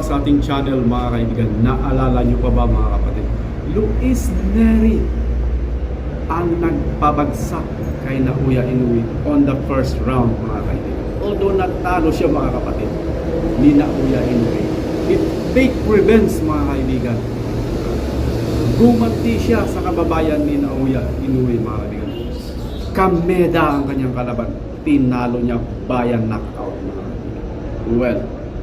sa ating channel mga kaibigan. Naalala nyo pa ba mga kapatid? Luis Neri ang nagpabagsak kay Naoya Inoue on the first round mga kaibigan. Although natalo siya mga kapatid ni Naoya Inoue. It take revenge mga kaibigan. Gumanti siya sa kababayan ni Naoya Inoue mga kaibigan. Kameda ang kanyang kalaban. Tinalo niya bayan knockout mga kaibigan. Well,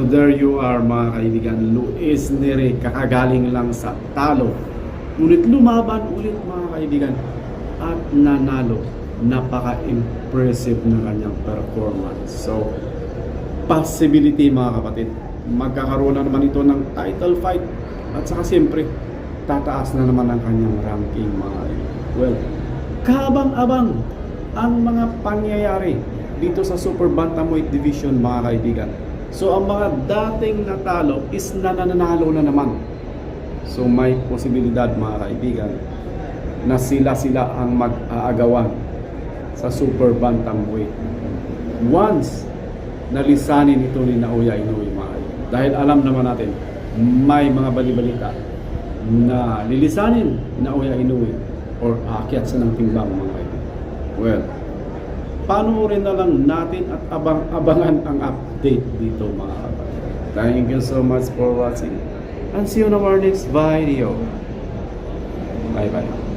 So there you are mga kaibigan, Luis Neri kakagaling lang sa talo. Ngunit lumaban ulit mga kaibigan at nanalo. Napaka-impressive ng kanyang performance. So, possibility mga kapatid, magkakaroon na naman ito ng title fight at saka siyempre, tataas na naman ang kanyang ranking mga kaibigan. Well, kabang-abang ang mga pangyayari dito sa Super Bantamweight Division mga kaibigan. So ang mga dating natalo is nananalo na naman. So may posibilidad mga kaibigan na sila-sila ang mag-aagawan sa Super Bantamweight. Once nalisanin ito ni Naoya Inoue mga. Dahil alam naman natin, may mga balibalita na lilisanin ni Naoya Inoue or aakyat sa ng timbang mga kaibigan. Well, panoorin na lang natin at abang-abangan ang update dito mga kapatid. Thank you so much for watching and see you on our next video. Bye bye.